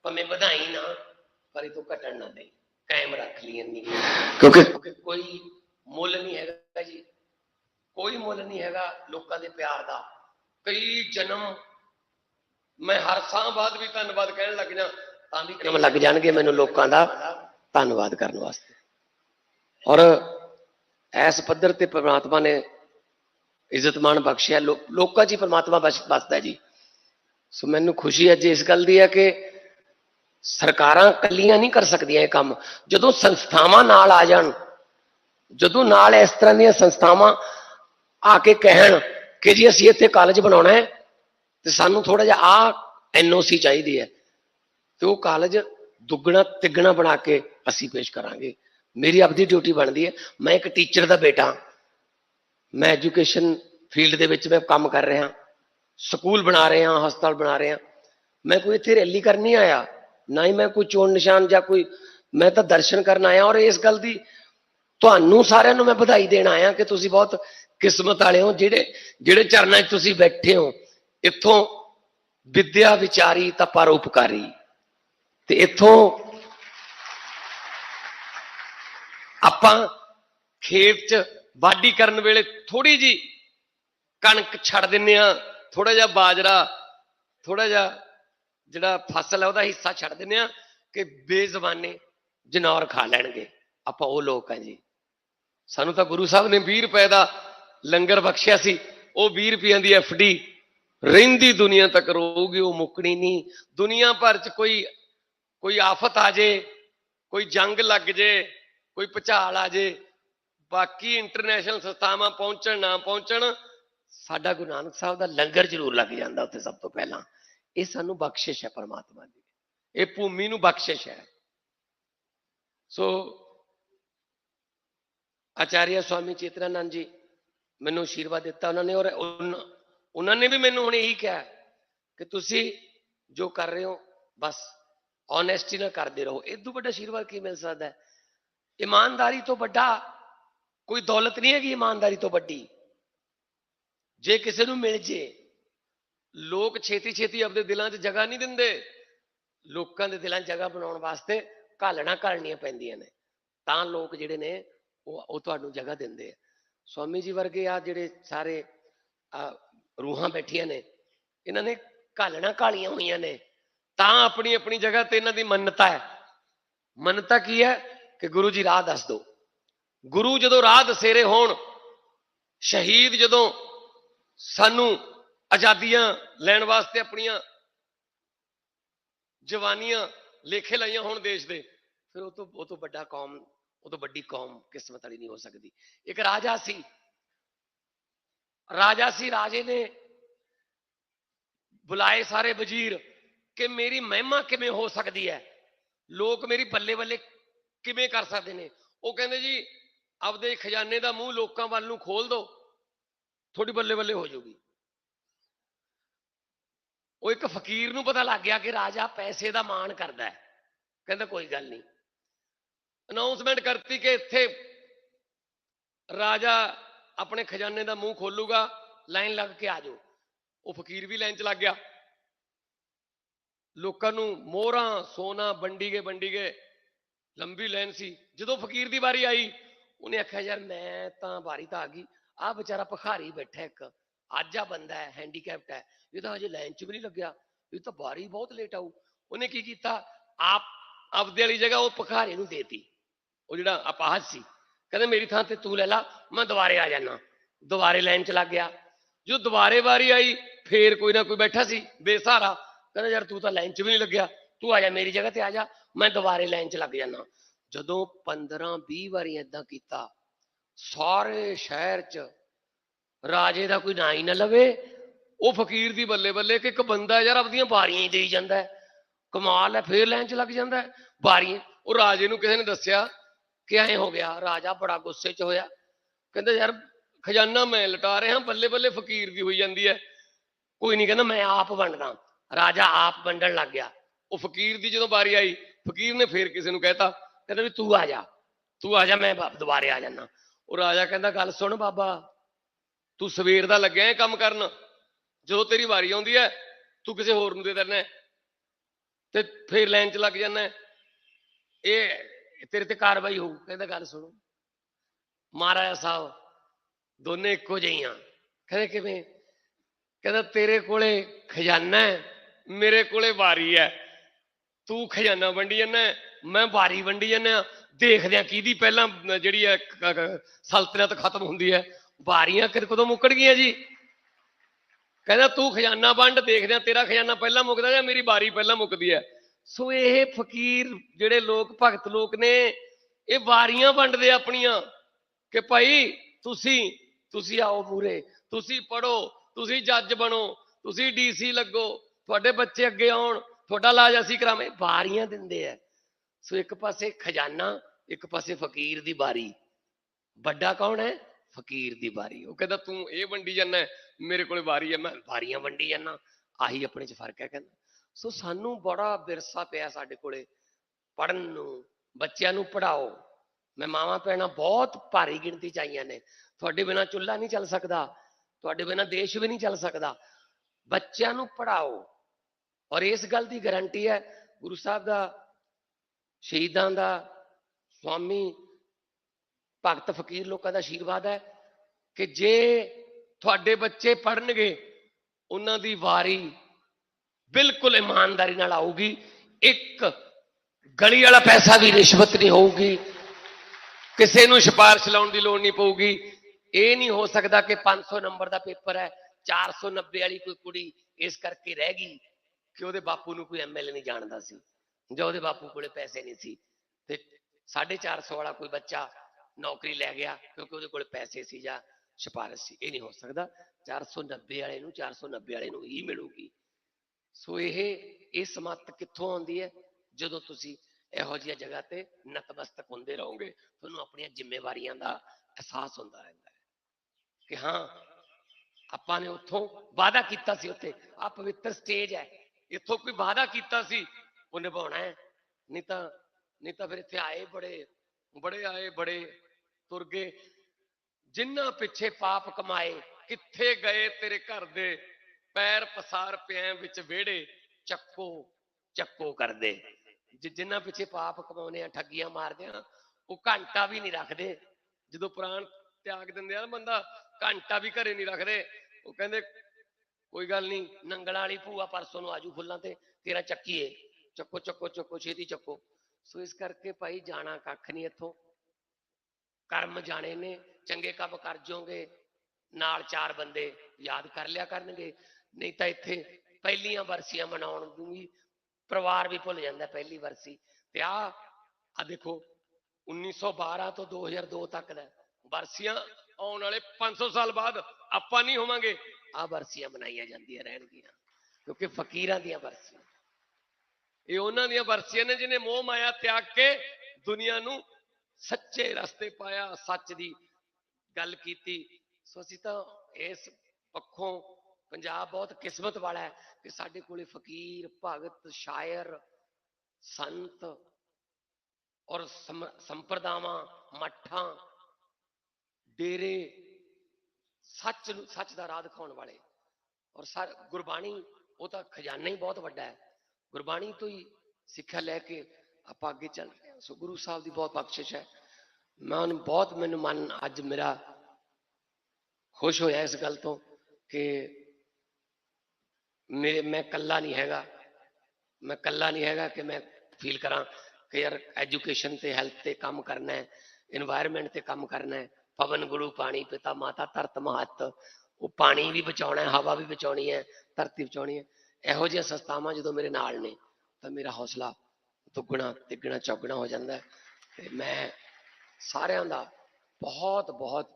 ਭਾਵੇਂ ਵਧਾਈ ਨਾ ਪਰ ਇਹ ਤੋਂ ਘਟਣ ਨਾ ਦੇ ਕਾਇਮ ਰੱਖ ਲਈ ਇੰਨੀ। ਕਿਉਂਕਿ ਕੋਈ ਮੁੱਲ ਨਹੀਂ ਹੈਗਾ ਜੀ। ਕੋਈ ਮੁੱਲ ਨਹੀਂ ਹੈਗਾ ਲੋਕਾਂ ਦੇ ਪਿਆਰ ਦਾ। ਕਈ ਜਨਮ ਮੈਂ ਹਰ ਸਾਹ ਬਾਅਦ ਵੀ ਧੰਨਵਾਦ ਕਹਿਣ ਲੱਗ ਜਾ ਤਾਂ ਵੀ ਜਨਮ ਲੱਗ ਜਾਣਗੇ ਮੈਨੂੰ ਲੋਕਾਂ ਦਾ ਧੰਨਵਾਦ ਕਰਨ ਵਾਸਤੇ। ਔਰ ਐਸ ਪੱਧਰ ਤੇ ਪ੍ਰਮਾਤਮਾ ਨੇ ਇੱਜ਼ਤਮਾਨ ਬਖਸ਼ਿਆ। ਲੋ- ਲੋਕਾਂ 'ਚ ਹੀ ਪ੍ਰਮਾਤਮਾ ਬਸ ਜੀ। ਸੋ ਮੈਨੂੰ ਖੁਸ਼ੀ ਅੱਜ ਇਸ ਗੱਲ ਦੀ ਹੈ ਕਿ ਸਰਕਾਰਾਂ ਕੱਲੀਆਂ ਨਹੀਂ ਕਰ ਸਕਦੀਆਂ ਇਹ ਕੰਮ। ਜਦੋਂ ਸੰਸਥਾਵਾਂ ਨਾਲ ਆ ਜਾਣ, ਜਦੋਂ ਨਾਲ ਇਸ ਤਰ੍ਹਾਂ ਦੀਆਂ ਸੰਸਥਾਵਾਂ ਆ ਕੇ ਕਹਿਣ ਕਿ ਜੀ ਅਸੀਂ ਇੱਥੇ ਕਾਲਜ ਬਣਾਉਣਾ ਹੈ, ਤੇ ਸਾਨੂੰ ਥੋੜਾ ਜਿਹਾ ਆ ਐਨਓਸੀ ਚਾਹੀਦੀ ਹੈ, ਤੇ ਉਹ ਕਾਲਜ ਦੁੱਗਣਾ ਤਿੱਗਣਾ ਬਣਾ ਕੇ ਅਸੀਂ ਪੇਸ਼ ਕਰਾਂਗੇ। ਮੇਰੀ ਆਪਦੀ ਡਿਊਟੀ ਬਣਦੀ ਹੈ। ਮੈਂ ਇੱਕ ਟੀਚਰ ਦਾ ਬੇਟਾ ਮੈਂ ਐਜੂਕੇਸ਼ਨ ਫੀਲਡ ਦੇ ਵਿੱਚ ਮੈਂ ਕੰਮ ਕਰ ਰਿਹਾ ਸਕੂਲ ਬਣਾ ਰਿਹਾ ਹਸਪਤਾਲ ਬਣਾ ਰਿਹਾ ਮੈਂ ਕੋਈ ਇੱਥੇ ਰੈਲੀ ਕਰਨ ਨਹੀਂ ਆਇਆ। ਨਾ ਹੀ ਮੈਂ ਕੋਈ ਚੋਣ ਨਿਸ਼ਾਨ ਜਾਂ ਕੋਈ ਮੈਂ ਤਾਂ ਦਰਸ਼ਨ ਕਰਨ ਆਇਆ ਔਰ ਇਸ ਗੱਲ ਦੀ ਤੁਹਾਨੂੰ ਸਾਰਿਆਂ ਨੂੰ ਮੈਂ ਵਧਾਈ ਦੇਣ ਆਇਆ ਕਿ ਤੁਸੀਂ ਬਹੁਤ ਕਿਸਮਤ ਵਾਲੇ ਹੋ, ਜਿਹੜੇ ਜਿਹੜੇ ਚਰਨਾਂ 'ਚ ਤੁਸੀਂ ਬੈਠੇ ਹੋ। ਇੱਥੋਂ ਵਿਦਿਆ ਵਿਚਾਰੀ ਤਾਂ ਪਰਉਪਕਾਰੀ ਤੇ ਇੱਥੋਂ ਆਪਾਂ ਖੇਤ 'ਚ ਵਾਢੀ ਕਰਨ ਵੇਲੇ ਥੋੜੀ ਜੀ ਕਣਕ ਛੱਡ ਦਿੰਨੇ ਆ ਥੋੜਾ ਜਿਹਾ ਬਾਜਰਾ ਥੋੜਾ ਜਿਹਾ ਜਿਹੜਾ ਫਸਲ ਹੈ ਉਹਦਾ ਹਿੱਸਾ ਛੱਡ ਦਿੰਨੇ ਆ ਕਿ ਬੇਜ਼ਬਾਨੇ ਜਨੌਰ ਖਾ ਲੈਣਗੇ। ਆਪਾਂ ਉਹ ਲੋਕ ਆ ਜੀ। ਸਾਨੂੰ ਤਾਂ ਗੁਰੂ ਸਾਹਿਬ ਨੇ 20 ਰੁਪਏ ਦਾ ਲੰਗਰ ਬਖਸ਼ਿਆ ਸੀ, ਉਹ 20 ਰੁਪਈਆਂ ਦੀ ਐਫਡੀ ਰਹਿੰਦੀ ਦੁਨੀਆ ਤੱਕ ਰਹੂਗੀ ਉਹ ਮੁੱਕਣੀ ਨਹੀਂ। ਦੁਨੀਆ ਭਰ ਚ ਕੋਈ ਕੋਈ ਆਫਤ ਆ ਜੇ, ਕੋਈ ਜੰਗ ਲੱਗ ਜੇ ਕੋਈ ਭੁਚਾਲ ਆ ਜੇ। ਬਾਕੀ ਇੰਟਰਨੈਸ਼ਨਲ ਸੰਸਥਾਵਾਂ ਪਹੁੰਚਣ, ਨਾ ਪਹੁੰਚਣ, ਸਾਡਾ ਗੁਰੂ ਨਾਨਕ ਸਾਹਿਬ ਦਾ ਲੰਗਰ ਜ਼ਰੂਰ ਲੱਗ ਜਾਂਦਾ ਉੱਥੇ ਸਭ ਤੋਂ ਪਹਿਲਾਂ। ਇਹ ਸਾਨੂੰ ਬਖਸ਼ਿਸ਼ ਹੈ ਪਰਮਾਤਮਾ ਦੀ। ਇਹ ਭੂਮੀ ਨੂੰ ਬਖਸ਼ਿਸ਼ ਹੈ। ਸੋ ਆਚਾਰੀਆ ਸਵਾਮੀ ਚੇਤਨਾਨੰਦ ਜੀ ਮੈਨੂੰ ਆਸ਼ੀਰਵਾਦ ਦਿੱਤਾ ਉਹਨਾਂ ਨੇ ਔਰ ਉਹਨਾਂ ਨੇ ਵੀ ਮੈਨੂੰ ਹੁਣ ਇਹੀ ਕਿਹਾ ਕਿ ਤੁਸੀਂ ਜੋ ਕਰ ਰਹੇ ਹੋ, ਬਸ ਓਨੈਸਟੀ ਨਾਲ ਕਰਦੇ ਰਹੋ। ਇਹ ਤੋਂ ਵੱਡਾ ਆਸ਼ੀਰਵਾਦ ਕੀ ਮਿਲ ਸਕਦਾ ਹੈ? ਇਮਾਨਦਾਰੀ ਤੋਂ ਵੱਡਾ ਕੋਈ ਦੌਲਤ ਨਹੀਂ ਹੈਗੀ ਇਮਾਨਦਾਰੀ ਤੋਂ ਵੱਡੀ। ਜੇ ਕਿਸੇ ਨੂੰ ਮਿਲ ਜੇ, ਲੋਕ ਛੇਤੀ ਛੇਤੀ ਆਪਣੇ ਦਿਲਾਂ 'ਚ ਜਗ੍ਹਾ ਨਹੀਂ ਦਿੰਦੇ। ਲੋਕਾਂ ਦੇ ਦਿਲਾਂ 'ਚ ਜਗ੍ਹਾ ਬਣਾਉਣ ਵਾਸਤੇ ਘਾਲਣਾ ਘਾਲਣੀਆਂ ਪੈਂਦੀਆਂ ਨੇ। ਤਾਂ ਲੋਕ ਜਿਹੜੇ ਨੇ, ਉਹ ਉਹ ਤੁਹਾਨੂੰ ਜਗ੍ਹਾ ਦਿੰਦੇ ਆ। ਸਵਾਮੀ ਜੀ ਵਰਗੇ ਆ ਜਿਹੜੇ ਸਾਰੇ ਰੂਹਾਂ ਬੈਠੀਆਂ ਨੇ, ਇਹਨਾਂ ਨੇ ਘਾਲਣਾ ਘਾਲੀਆਂ ਹੋਈਆਂ ਨੇ। ਤਾਂ ਆਪਣੀ ਆਪਣੀ ਜਗ੍ਹਾ ਤੇ ਇਹਨਾਂ ਦੀ ਮੰਨਤਾ ਹੈ। ਮੰਨਤਾ ਕੀ ਹੈ? ਕਿ ਗੁਰੂ ਜੀ ਰਾਹ ਦੱਸ ਦਿਓ। ਗੁਰੂ ਜਦੋਂ ਰਾਹ ਦਸੇਰੇ ਹੋਣ, ਸ਼ਹੀਦ ਜਦੋਂ ਸਾਨੂੰ ਆਜ਼ਾਦੀਆਂ ਲੈਣ ਵਾਸਤੇ ਆਪਣੀਆਂ ਜਵਾਨੀਆਂ ਲੇਖੇ ਲਾਈਆਂ ਹੋਣ ਦੇਸ਼ ਦੇ, ਫਿਰ ਉਹ ਤੋਂ ਉਹ ਤੋਂ ਵੱਡਾ ਕੌਮ, ਉਹ ਤੋਂ ਵੱਡੀ ਕੌਮ ਕਿਸਮਤ ਵਾਲੀ ਨਹੀਂ ਹੋ ਸਕਦੀ। ਇੱਕ ਰਾਜਾ ਸੀ। ਰਾਜਾ ਸੀ, ਰਾਜੇ ਨੇ ਬੁਲਾਏ ਸਾਰੇ ਵਜ਼ੀਰ ਕਿ ਮੇਰੀ ਮਹਿਮਾ ਕਿਵੇਂ ਹੋ ਸਕਦੀ ਹੈ? ਲੋਕ ਮੇਰੀ ਬੱਲੇ ਬੱਲੇ ਕਿਵੇਂ ਕਰ ਸਕਦੇ ਨੇ? ਉਹ ਕਹਿੰਦੇ ਜੀ, ਆਪਦੇ ਖਜ਼ਾਨੇ ਦਾ ਮੂੰਹ ਲੋਕਾਂ ਵੱਲ ਨੂੰ ਖੋਲ ਦਿਓ ਥੋੜੀ ਬੱਲੇ ਬੱਲੇ ਹੋ ਜਾਊਗੀ। ਉਹ ਇੱਕ ਫਕੀਰ ਨੂੰ ਪਤਾ ਲੱਗ ਗਿਆ ਕਿ ਰਾਜਾ ਪੈਸੇ ਦਾ ਮਾਣ ਕਰਦਾ ਹੈ। ਕਹਿੰਦਾ ਕੋਈ ਗੱਲ ਨਹੀਂ। ਅਨਾਉਂਸਮੈਂਟ ਕਰਤੀ ਕਿ ਇੱਥੇ ਰਾਜਾ ਆਪਣੇ ਖਜ਼ਾਨੇ ਦਾ ਮੂੰਹ ਖੋਲੂਗਾ, ਲਾਈਨ ਲੱਗ ਕੇ ਆ ਜਾਓ। ਉਹ ਫਕੀਰ ਵੀ ਲਾਈਨ 'ਚ ਲੱਗ ਗਿਆ। ਲੋਕਾਂ ਨੂੰ ਮੋਹਰਾਂ, ਸੋਨਾ ਵੰਡੀ ਗਏ ਵੰਡੀ ਗਏ ਲੰਬੀ ਲਾਈਨ ਸੀ। ਜਦੋਂ ਫਕੀਰ ਦੀ ਵਾਰੀ ਆਈ, ਉਹਨੇ ਆਖਿਆ, ਯਾਰ, ਮੈਂ ਤਾਂ ਵਾਰੀ ਤਾਂ ਆ ਗਈ। ਆ ਵਿਚਾਰਾ ਭਖਾਰੀ ਬੈਠਾ ਇੱਕ। ਅੱਜ ਆ ਬੰਦਾ ਹੈ ਹੈਂਡੀਕੈਪਟ ਹੈ। ਇਹ ਤਾਂ ਹਜੇ ਲਾਈਨ 'ਚ ਵੀ ਨਹੀਂ ਲੱਗਿਆ। ਇਹ ਤਾਂ ਵਾਰੀ ਬਹੁਤ ਲੇਟ ਆਊ। ਉਹਨੇ ਕੀ ਕੀਤਾ? ਆਪ, ਆਪਦੇ ਵਾਲੀ ਜਗ੍ਹਾ ਉਹ ਭਖਾਰੇ ਨੂੰ ਦੇਤੀ। ਉਹ ਜਿਹੜਾ ਅਪਾਹਜ ਸੀ। ਕਹਿੰਦਾ, ਮੇਰੀ ਥਾਂ ਤੇ ਤੂੰ ਲੈ ਲਾ, ਮੈਂ ਦੁਬਾਰੇ ਆ ਜਾਣਾ ਦੁਬਾਰੇ ਲਾਈਨ 'ਚ ਲੱਗ ਗਿਆ। ਜੋ ਦੁਬਾਰੇ ਵਾਰੀ ਆਈ, ਫੇਰ ਕੋਈ ਨਾ ਕੋਈ ਬੈਠਾ ਸੀ, ਬੇਸਹਾਰਾ। ਕਹਿੰਦਾ, ਯਾਰ, ਤੂੰ ਤਾਂ ਲਾਈਨ 'ਚ ਵੀ ਨਹੀਂ ਲੱਗਿਆ। ਤੂੰ ਆ ਜਾ, ਮੇਰੀ ਜਗ੍ਹਾ ਤੇ ਆ ਜਾ, ਮੈਂ ਦੁਬਾਰੇ ਲਾਈਨ 'ਚ ਲੱਗ ਜਾਣਾ ਜਦੋਂ 15 20 ਵਾਰੀ ਏਦਾਂ ਕੀਤਾ, ਸਾਰੇ ਸ਼ਹਿਰ 'ਚ ਰਾਜੇ ਦਾ ਕੋਈ ਨਾਂ ਹੀ ਨਾ ਲਵੇ, ਉਹ ਫਕੀਰ ਦੀ ਬੱਲੇ ਬੱਲੇ ਕਿ ਇੱਕ ਬੰਦਾ ਯਾਰ ਆਪਦੀਆਂ ਬਾਰੀਆਂ ਹੀ ਦੇਈ ਜਾਂਦਾ ਕਮਾਲ ਹੈ, ਫੇਰ ਲਾਈਨ ਚ ਲੱਗ ਜਾਂਦਾ ਬਾਰੀਆਂ, ਉਹ ਰਾਜੇ ਨੂੰ ਕਿਸੇ ਨੇ ਦੱਸਿਆ ਕਿ ਐਂ ਹੋ ਗਿਆ, ਰਾਜਾ ਬੜਾ ਗੁੱਸੇ ਚ ਹੋਇਆ। ਕਹਿੰਦਾ, ਯਾਰ, ਖਜ਼ਾਨਾ ਮੈਂ ਲਟਾ ਰਿਹਾ, ਬੱਲੇ ਬੱਲੇ ਫਕੀਰ ਦੀ ਹੋਈ ਜਾਂਦੀ ਹੈ। ਕੋਈ ਨਹੀਂ ਕਹਿੰਦਾ, ਮੈਂ ਆਪ ਵੰਡਦਾ। ਰਾਜਾ ਆਪ ਵੰਡਣ ਲੱਗ ਗਿਆ। ਉਹ ਫਕੀਰ ਦੀ ਜਦੋਂ ਵਾਰੀ ਆਈ, ਫਕੀਰ ਨੇ ਫੇਰ ਕਿਸੇ ਨੂੰ ਕਹਿਤਾ, ਕਹਿੰਦਾ ਵੀ ਤੂੰ ਆ ਜਾ, ਤੂੰ ਆ ਜਾ, ਮੈਂ ਵਾ- ਦੁਬਾਰੇ ਆ ਜਾਣਾ ਉਹ ਰਾਜਾ ਕਹਿੰਦਾ, ਗੱਲ ਸੁਣ ਬਾਬਾ, ਤੂੰ ਸਵੇਰ ਦਾ ਲੱਗਿਆ ਇਹ ਕੰਮ ਕਰਨ। ਜਦੋਂ ਤੇਰੀ ਵਾਰੀ ਆਉਂਦੀ ਹੈ, ਤੂੰ ਕਿਸੇ ਹੋਰ ਨੂੰ ਦੇ ਦਿੰਦਾ ਤੇ ਫੇਰ ਲਾਈਨ 'ਚ ਲੱਗ ਜਾਂਦਾ ਇਹ, ਤੇਰੇ ਤੇ ਕਾਰਵਾਈ ਹੋਊ। ਕਹਿੰਦਾ, ਗੱਲ ਸੁਣੋ। ਮਹਾਰਾਜਾ ਸਾਹਿਬ ਦੋਨੇ ਇੱਕੋ ਜਿਹੀਆਂ ਕਹਿੰਦੇ, ਕਿਵੇਂ? ਕਹਿੰਦਾ, ਤੇਰੇ ਕੋਲੇ ਖਜ਼ਾਨਾ ਹੈ, ਮੇਰੇ ਕੋਲੇ ਵਾਰੀ ਹੈ। ਤੂੰ ਖਜ਼ਾਨਾ ਵੰਡੀ ਜਾਂਦਾ ਮੈਂ ਵਾਰੀ ਵੰਡੀ ਜਾਂਦਾ ਦੇਖਦੇ ਆ ਕਿਹਦੀ ਪਹਿਲਾਂ ਜਿਹੜੀ ਹੈ, ਕ- ਸਲਤਨਤ ਖਤਮ ਹੁੰਦੀ ਹੈ। ਵਾਰੀਆਂ ਕਿਦ, ਕਦੋਂ ਮੁੱਕਣ ਗਈਆਂ ਜੀ? ਕਹਿੰਦਾ, ਤੂੰ ਖਜ਼ਾਨਾ ਵੰਡ, ਦੇਖਦੇ ਆ ਤੇਰਾ ਖਜ਼ਾਨਾ ਪਹਿਲਾਂ ਮੁੱਕਦਾ ਜਾਂ ਮੇਰੀ ਵਾਰੀ ਪਹਿਲਾਂ ਮੁੱਕਦੀ ਹੈ? ਸੋ ਇਹ ਫਕੀਰ ਜਿਹੜੇ ਲੋਕ, ਭਗਤ ਲੋਕ ਨੇ, ਇਹ ਵਾਰੀਆਂ ਵੰਡਦੇ ਆਪਣੀਆਂ ਕਿ ਭਾਈ ਤੁਸੀਂ ਤੁਸੀਂ ਆਓ ਮੂਰੇ ਤੁਸੀਂ ਪੜੋ ਤੁਸੀਂ ਜੱਜ ਬਣੋ, ਤੁਸੀਂ ਡੀਸੀ ਲੱਗੋ, ਤੁਹਾਡੇ ਬੱਚੇ ਅੱਗੇ ਆਉਣ ਤੁਹਾਡਾ ਇਲਾਜ ਅਸੀਂ ਕਰਾਵੇਂ ਵਾਰੀਆਂ ਦਿੰਦੇ ਆ। ਸੋ ਇੱਕ ਪਾਸੇ ਖਜ਼ਾਨਾ, ਇੱਕ ਪਾਸੇ ਫਕੀਰ ਦੀ ਬਾਰੀ। ਵੱਡਾ ਕੌਣ ਹੈ? ਫਕੀਰ ਦੀ ਬਾਰੀ। ਉਹ ਕਹਿੰਦਾ, ਤੂੰ ਇਹ ਵੰਡੀ ਜਾਂਦਾ ਮੇਰੇ ਕੋਲੇ ਵਾਰੀ ਹੈ, ਮੈਂ ਵਾਰੀਆਂ ਵੰਡੀ ਜਾਂਦਾ। ਆਹੀ ਆਪਣੇ ਚ ਫ਼ਰਕ ਹੈ, ਕਹਿੰਦਾ। ਸੋ ਸਾਨੂੰ ਬੜਾ ਵਿਰਸਾ ਪਿਆ ਸਾਡੇ ਕੋਲੇ। ਪੜਨ ਨੂੰ, ਬੱਚਿਆਂ ਨੂੰ ਪੜਾਓ ਮੈਂ ਮਾਵਾਂ ਭੈਣਾਂ ਬਹੁਤ ਭਾਰੀ ਗਿਣਤੀ ਚ ਆਈਆਂ ਨੇ। ਤੁਹਾਡੇ ਬਿਨਾ ਚੁੱਲ੍ਹਾ ਨਹੀਂ ਚੱਲ ਸਕਦਾ। ਤੁਹਾਡੇ ਬਿਨਾ ਦੇਸ਼ ਵੀ ਨਹੀਂ ਚੱਲ ਸਕਦਾ। ਬੱਚਿਆਂ ਨੂੰ ਪੜਾਓ ਔਰ ਇਸ ਗੱਲ ਦੀ ਗਾਰੰਟੀ ਹੈ, ਗੁਰੂ ਸਾਹਿਬ ਦਾ, ਸ਼ਹੀਦਾਂ ਦਾ, ਸਵਾਮੀ ਭਗਤ ਫਕੀਰ ਲੋਕਾਂ ਦਾ ਆਸ਼ੀਰਵਾਦ ਹੈ ਕਿ ਜੇ ਤੁਹਾਡੇ ਬੱਚੇ ਪੜਨਗੇ ਉਹਨਾਂ ਦੀ ਵਾਰੀ ਬਿਲਕੁਲ ਇਮਾਨਦਾਰੀ ਨਾਲ ਆਊਗੀ, ਇੱਕ ਗਲੀ ਵਾਲਾ ਪੈਸਾ ਵੀ ਰਿਸ਼ਵਤ ਨਹੀਂ ਹੋਊਗੀ, ਕਿਸੇ ਨੂੰ ਸਿਫਾਰਿਸ਼ ਲਾਉਣ ਦੀ ਲੋੜ ਨਹੀਂ ਪਊਗੀ। ਇਹ ਨਹੀਂ ਹੋ ਸਕਦਾ ਕਿ 500 ਨੰਬਰ ਦਾ ਪੇਪਰ ਹੈ 490 ਵਾਲੀ ਕੋਈ ਕੁੜੀ ਇਸ ਕਰਕੇ ਰਹਿ ਗਈ ਕਿ ਉਹਦੇ ਬਾਪੂ ਨੂੰ ਕੋਈ ਐਮਐਲਏ ਨਹੀਂ ਜਾਣਦਾ ਸੀ ਜਾਂ ਉਹਦੇ ਬਾਪੂ ਕੋਲੇ ਪੈਸੇ ਨਹੀਂ ਸੀ ਤੇ 450 ਵਾਲਾ ਕੋਈ ਬੱਚਾ ਨੌਕਰੀ ਲੈ ਗਿਆ ਕਿਉਂਕਿ ਉਹਦੇ ਕੋਲ ਪੈਸੇ ਸੀ ਜਾਂ ਸਿਫਾਰਿਸ਼ ਸੀ, ਇਹ ਨਹੀਂ ਹੋ ਸਕਦਾ। 490 ਵਾਲੇ ਨੂੰ 490 ਵਾਲੇ ਨੂੰ ਹੀ ਮਿਲੂਗੀ। ਸੋ ਇਹ ਇਹ ਸਮੱਤ ਕਿੱਥੋਂ ਆਉਂਦੀ ਹੈ? ਜਦੋਂ ਤੁਸੀਂ ਇਹੋ ਜਿਹੀਆਂ ਜਗ੍ਹਾ ਤੇ ਨਤਮਸਤਕ ਹੁੰਦੇ ਰਹੋਗੇ, ਤੁਹਾਨੂੰ ਆਪਣੀਆਂ ਜ਼ਿੰਮੇਵਾਰੀਆਂ ਦਾ ਅਹਿਸਾਸ ਹੁੰਦਾ ਰਹਿੰਦਾ ਹੈ ਕਿ ਹਾਂ, ਆਪਾਂ ਨੇ ਉੱਥੋਂ ਵਾਅਦਾ ਕੀਤਾ ਸੀ ਉੱਥੇ ਆ ਪਵਿੱਤਰ ਸਟੇਜ ਹੈ। ਇੱਥੋਂ ਕੋਈ ਵਾਅਦਾ ਕੀਤਾ ਸੀ? ਉਹ ਨਿਭਾਉਣਾ ਹੈ। ਨਹੀਂ ਤਾਂ ਨਹੀਂ ਤਾਂ ਫਿਰ ਇੱਥੇ ਆਏ ਬੜੇ ਬੜੇ ਆਏ, ਬੜੇ ਤੁਰ ਗਏ। ਜਿਨ੍ਹਾਂ ਪਿੱਛੇ ਪਾਪ ਕਮਾਏ, ਕਿੱਥੇ ਗਏ ਤੇਰੇ ਘਰ ਦੇ? ਪੈਰ ਪਸਾਰ ਪਿਆਂ ਵਿੱਚ ਵਿਹੜੇ, ਚੱਕੋ ਚੱਕੋ ਕਰਦੇ। ਜਿ- ਜਿਨ੍ਹਾਂ ਪਿੱਛੇ ਪਾਪ ਕਮਾਉਨੇ ਆ, ਠੱਗੀਆਂ ਮਾਰਦੇ ਆ, ਉਹ ਘੰਟਾ ਵੀ ਨਹੀਂ ਰੱਖਦੇ। ਜਦੋਂ ਪ੍ਰਾਣ ਤਿਆਗ ਦਿੰਦੇ ਆ ਨਾ ਬੰਦਾ, ਘੰਟਾ ਵੀ ਘਰੇ ਨਹੀਂ ਰੱਖਦੇ। ਉਹ ਕਹਿੰਦੇ ਕੋਈ ਗੱਲ ਨਹੀਂ, ਨੰਗਲਾਂ ਵਾਲੀ ਭੂਆ ਪਰਸੋਂ ਨੂੰ ਆਜੂ ਫੁੱਲਾਂ ਤੇ, ਤੇਰਾ ਚੱਕੀਏ। ਚੱਕੋ ਚੱਕੋ ਚੱਕੋ, ਛੇਤੀ ਚੱਕੋ। ਸੋ ਇਸ ਕਰਕੇ ਭਾਈ ਜਾਣਾ ਕੱਖ ਨਹੀਂ ਇੱਥੋਂ। ਕਰਮ ਜਾਣੇ ਨੇ, ਚੰਗੇ ਕੰਮ ਕਰ ਜੋਗੇ ਨਾਲ ਚਾਰ ਬੰਦੇ ਯਾਦ ਕਰ ਲਿਆ ਕਰਨਗੇ। ਨਹੀਂ ਤਾਂ ਇੱਥੇ ਪਹਿਲੀਆਂ ਵਰਸੀਆਂ ਮਨਾਉਣ ਨੂੰ ਪਰਿਵਾਰ ਵੀ ਭੁੱਲ ਜਾਂਦਾ ਪਹਿਲੀ ਵਰਸੀ। ਤੇ ਆ ਆ ਦੇਖੋ 1912 ਤੋਂ 2002 ਤੱਕ ਦਾ ਵਰਸੀਆਂ ਆਉਣ ਵਾਲੇ 500 ਸਾਲ ਬਾਅਦ ਆਪਾਂ ਨਹੀਂ ਹੋਵਾਂਗੇ। ਆ ਬਰਸੀਆਂ ਬਣਾਈਆਂ ਜਾਂਦੀਆਂ ਰਹਿਣਗੀਆਂ, ਕਿਉਂਕਿ ਫਕੀਰਾਂ ਦੀਆਂ ਬਰਸੀਆਂ। ਇਹ ਉਹਨਾਂ ਦੀਆਂ ਬਰਸੀਆਂ ਨੇ ਜਿਹਨੇ ਮੋਹ ਮਾਇਆ ਤਿਆਗ ਕੇ ਦੁਨੀਆ ਨੂੰ ਸੱਚੇ ਰਸਤੇ ਪਾਇਆ, ਸੱਚ ਦੀ ਗੱਲ ਕੀਤੀ। ਸੋ ਅਸੀਂ ਤਾਂ ਇਸ ਪੱਖੋਂ ਪੰਜਾਬ ਬਹੁਤ ਕਿਸਮਤ ਵਾਲਾ ਹੈ ਕਿ ਸਾਡੇ ਕੋਲੇ ਫਕੀਰ, ਭਗਤ, ਸ਼ਾਇਰ, ਸੰਤ ਔਰ ਸਮ- ਸੰਪਰਦਾਵਾਂ, ਮੱਠਾਂ, ਡੇਰੇ ਸੱਚ ਨੂੰ, ਸੱਚ ਦਾ ਰਾਹ ਦਿਖਾਉਣ ਵਾਲੇ। ਔਰ ਸਰ, ਗੁਰਬਾਣੀ, ਉਹ ਤਾਂ ਖਜ਼ਾਨਾ ਹੀ ਬਹੁਤ ਵੱਡਾ ਹੈ। ਗੁਰਬਾਣੀ ਤੋਂ ਹੀ ਸਿੱਖਿਆ ਲੈ ਕੇ ਆਪਾਂ ਅੱਗੇ ਚੱਲ ਰਹੇ ਹਾਂ। ਸੋ ਗੁਰੂ ਸਾਹਿਬ ਦੀ ਬਹੁਤ ਬਖਸ਼ਿਸ਼ ਹੈ। ਮੈਂ ਉਹਨੂੰ ਬਹੁਤ, ਮੈਨੂੰ ਮਨ ਅੱਜ ਮੇਰਾ ਖੁਸ਼ ਹੋਇਆ ਇਸ ਗੱਲ ਤੋਂ ਕਿ ਮੇਰੇ, ਮੈਂ ਕੱਲਾ ਨਹੀਂ ਹੈਗਾ। ਮੈਂ ਕੱਲਾ ਨਹੀਂ ਹੈਗਾ ਕਿ ਮੈਂ ਫੀਲ ਕਰਾਂ ਕਿ ਯਾਰ ਐਜੂਕੇਸ਼ਨ ਤੇ ਹੈਲਥ ਤੇ ਕੰਮ ਕਰਨਾ ਹੈ এনवायरमेंट ਤੇ ਕੰਮ ਕਰਨਾ ਹੈ। ਪਵਨ ਗੁਰੂ, ਪਾਣੀ ਪਿਤਾ ਮਾਤਾ, ਧਰਤ ਮਹੱਤ। ਉਹ ਪਾਣੀ ਵੀ ਬਚਾਉਣਾ ਹੈ, ਹਵਾ ਵੀ ਬਚਾਉਣੀ ਹੈ, ਧਰਤੀ ਬਚਾਉਣੀ ਹੈ। ਇਹੋ ਜਿਹੀਆਂ ਸੰਸਥਾਵਾਂ ਜਦੋਂ ਮੇਰੇ ਨਾਲ ਨੇ, ਤਾਂ ਮੇਰਾ ਹੌਸਲਾ ਦੁੱਗਣਾ, ਤਿੱਗਣਾ, ਚੌਗਣਾ ਹੋ ਜਾਂਦਾ ਹੈ। ਤੇ ਮੈਂ ਸਾਰਿਆਂ ਦਾ ਬਹੁਤ ਬਹੁਤ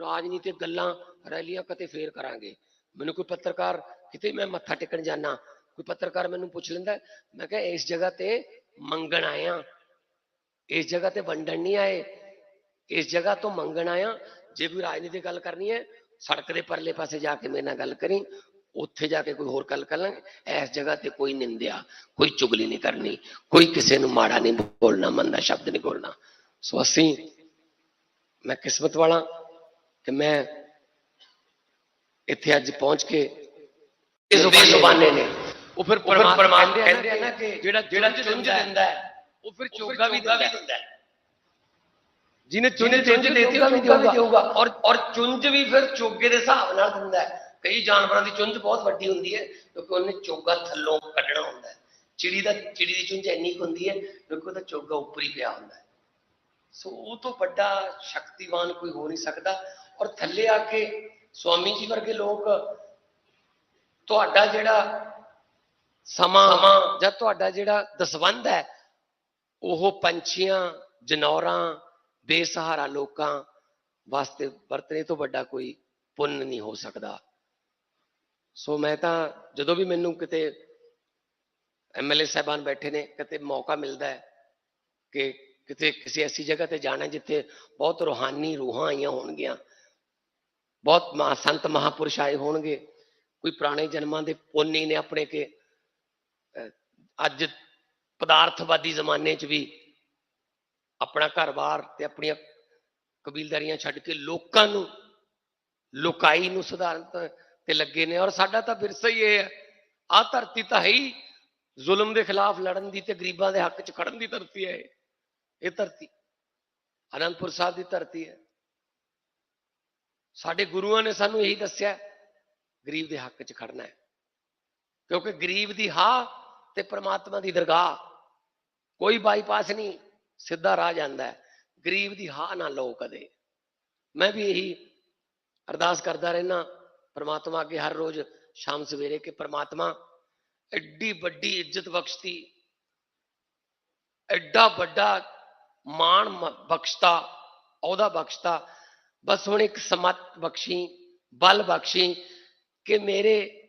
ਰਾਜਨੀਤਿਕ ਗੱਲਾਂ, ਰੈਲੀਆਂ ਕਦੇ ਫੇਰ ਕਰਾਂਗੇ। ਮੈਨੂੰ ਕੋਈ ਪੱਤਰਕਾਰ ਕਿਤੇ ਮੈਂ ਮੱਥਾ ਟੇਕਣ ਜਾਣਾ ਕੋਈ ਪੱਤਰਕਾਰ ਮੈਨੂੰ ਪੁੱਛ ਲੈਂਦਾ, ਮੈਂ ਕਿਹਾ, ਇਸ ਜਗ੍ਹਾ ਤੇ ਮੰਗਣ ਆਇਆ ਇਸ ਜਗ੍ਹਾ ਤੇ ਵੰਡਣ ਨਹੀਂ ਆਏ? ਇਸ ਜਗ੍ਹਾ ਤੋਂ ਮੰਗਣ ਆਇਆ। ਜੇ ਕੋਈ ਰਾਜਨੀਤੀ ਗੱਲ ਕਰਨੀ ਹੈ ਸੜਕ ਦੇ ਪਰਲੇ ਪਾਸੇ ਜਾ ਕੇ ਮੇਰੇ ਨਾਲ ਗੱਲ ਕਰੀ ਉੱਥੇ ਜਾ ਕੇ ਕੋਈ ਹੋਰ ਗੱਲ ਕਰ ਲਾਂਗੇ। ਇਸ ਜਗ੍ਹਾ ਤੇ ਕੋਈ ਨਿੰਦਿਆ ਕੋਈ ਚੁਗਲੀ ਨਹੀਂ ਕਰਨੀ ਕੋਈ ਕਿਸੇ ਨੂੰ ਮਾੜਾ ਨਹੀਂ ਬੋਲਣਾ ਮੰਦਾ ਸ਼ਬਦ ਨਹੀਂ ਬੋਲਣਾ। ਸੋ ਅਸੀਂ ਮੈਂ ਕਿਸਮਤ ਵਾਲਾ ਕਿ ਮੈਂ ਇੱਥੇ ਅੱਜ ਪਹੁੰਚ ਕੇ ਇਸ ਜ਼ੁਬਾਨੇ ਨੇ ਉਹ ਫਿਰ ਪਰਮਾਤਮਾ ਕਹਿੰਦੇ ਆ ਨਾ ਕਿ ਜਿਹੜਾ ਜਿਹੜਾ ਚੁੰਝ ਦਿੰਦਾ ਹੈ ਉਹ ਫਿਰ ਚੋਗਾ ਵੀ ਦਿੰਦਾ ਹੈ। ਜਿਹਨੇ ਚੁੰਝ ਚੁੰਝ ਦੇਤੀ ਉਹ ਵੀ ਦੇਊਗਾ। ਔਰ ਔਰ ਚੁੰਝ ਵੀ ਫਿਰ ਚੋਗੇ ਦੇ ਹਿਸਾਬ ਨਾਲ ਦਿੰਦਾ ਹੈ। ਕਈ ਜਾਨਵਰਾਂ ਦੀ ਚੁੰਝ ਬਹੁਤ ਵੱਡੀ ਹੁੰਦੀ ਹੈ ਕਿਉਂਕਿ ਉਹਨੇ ਚੋਗਾ ਥੱਲੋਂ ਕੱਢਣਾ ਹੁੰਦਾ ਹੈ। ਚਿੜੀ ਦਾ ਚਿੜੀ ਦੀ ਚੁੰਝ ਇੰਨੀ ਹੁੰਦੀ ਹੈ ਕਿਉਂਕਿ ਉਹਦਾ ਚੋਗਾ ਉੱਪਰ ਹੀ ਪਿਆ ਹੁੰਦਾ ਹੈ। ਸੋ ਉਹ ਤੋਂ ਵੱਡਾ ਸ਼ਕਤੀਵਾਨ ਕੋਈ ਹੋ ਨਹੀਂ ਸਕਦਾ। ਔਰ ਥੱਲੇ ਆ ਕੇ ਸਵਾਮੀ ਜੀ ਵਰਗੇ ਲੋਕ ਤੁਹਾਡਾ ਜਿਹੜਾ ਸਮਾਂ ਜਾਂ ਤੁਹਾਡਾ ਜਿਹੜਾ ਦਸਵੰਧ ਹੈ ਉਹ ਪੰਛੀਆਂ ਜਨੌਰਾਂ ਬੇਸਹਾਰਾ ਲੋਕਾਂ ਵਾਸਤੇ ਵਰਤਣੇ ਤੋਂ ਵੱਡਾ ਕੋਈ ਪੁੰਨ ਨਹੀਂ ਹੋ ਸਕਦਾ। ਸੋ ਮੈਂ ਤਾਂ ਜਦੋਂ ਵੀ ਮੈਨੂੰ ਕਿਤੇ ਐਮਐਲਏ ਸਾਹਿਬਾਨ ਬੈਠੇ ਨੇ, ਕਿਤੇ ਮੌਕਾ ਮਿਲਦਾ ਹੈ ਕਿ ਕਿਤੇ ਕਿਸੇ ਐਸੀ ਜਗ੍ਹਾ ਤੇ ਜਾਣਾ ਜਿੱਥੇ ਬਹੁਤ ਰੂਹਾਨੀ ਰੂਹਾਂ ਆਈਆਂ ਹੋਣਗੀਆਂ, ਬਹੁਤ ਮਹਾ, ਸੰਤ ਮਹਾਪੁਰਸ਼ ਆਏ ਹੋਣਗੇ, ਕੋਈ ਪੁਰਾਣੇ ਜਨਮਾਂ ਦੇ ਪੁੰਨੀ ਨੇ ਆਪਣੇ ਕੇ ਅੱਜ ਪਦਾਰਥਵਾਦੀ ਜ਼ਮਾਨੇ 'ਚ ਵੀ ਆਪਣਾ ਘਰ-ਬਾਰ ਤੇ ਆਪਣੀਆਂ ਕਬੀਲਦਾਰੀਆਂ ਛੱਡ ਕੇ ਲੋਕਾਂ ਨੂੰ, ਲੋਕਾਈ ਨੂੰ ਸੁਧਾਰਨ ਤੇ- ਲੱਗੇ ਨੇ। ਔਰ ਸਾਡਾ ਤਾਂ ਵਿਰਸਾ ਹੀ ਇਹ ਹੈ ਆ ਧਰਤੀ ਤਾਂ ਹੈ ਹੀ ਜ਼ੁਲਮ ਦੇ ਖਿਲਾਫ ਲੜਨ ਦੀ ਤੇ ਗਰੀਬਾਂ ਦੇ ਹੱਕ 'ਚ ਖੜਨ ਦੀ ਧਰਤੀ ਹੈ ਇਹ। ਇਹ ਧਰਤੀ, ਅਨੰਦਪੁਰ ਸਾਹਿਬ ਦੀ ਧਰਤੀ ਹੈ। ਸਾਡੇ ਗੁਰੂਆਂ ਨੇ ਸਾਨੂੰ ਇਹੀ ਦੱਸਿਆ, ਗਰੀਬ ਦੇ ਹੱਕ 'ਚ ਖੜਨਾ ਹੈ। ਕਿਉਂਕਿ ਗਰੀਬ ਦੀ ਹਾਂ ਤੇ ਪ੍ਰਮਾਤਮਾ ਦੀ ਦਰਗਾਹ, ਕੋਈ ਬਾਈਪਾਸ ਨਹੀਂ। ਸਿੱਧਾ ਰਾਹ ਜਾਂਦਾ ਹੈ। ਗਰੀਬ ਦੀ ਹਾਂ ਨਾ ਲਓ ਕਦੇ। ਮੈਂ ਵੀ ਇਹੀ ਅਰਦਾਸ ਕਰਦਾ ਰਹਿਣਾ ਪਰਮਾਤਮਾ ਅੱਗੇ ਹਰ ਰੋਜ਼ ਸ਼ਾਮ ਸਵੇਰੇ ਕਿ ਪ੍ਰਮਾਤਮਾ ਐਡੀ ਵੱਡੀ ਇੱਜ਼ਤ ਬਖਸ਼ਤੀ, ਐਡਾ ਵੱਡਾ ਮਾਣ ਬਖਸ਼ਤਾ, ਅਹੁਦਾ ਬਖਸ਼ਤਾ। ਬਸ ਹੁਣ ਇੱਕ ਸਮਤ ਬਖਸ਼ੀ, ਬਲ ਬਖਸ਼ੀ ਕਿ ਮੇਰੇ,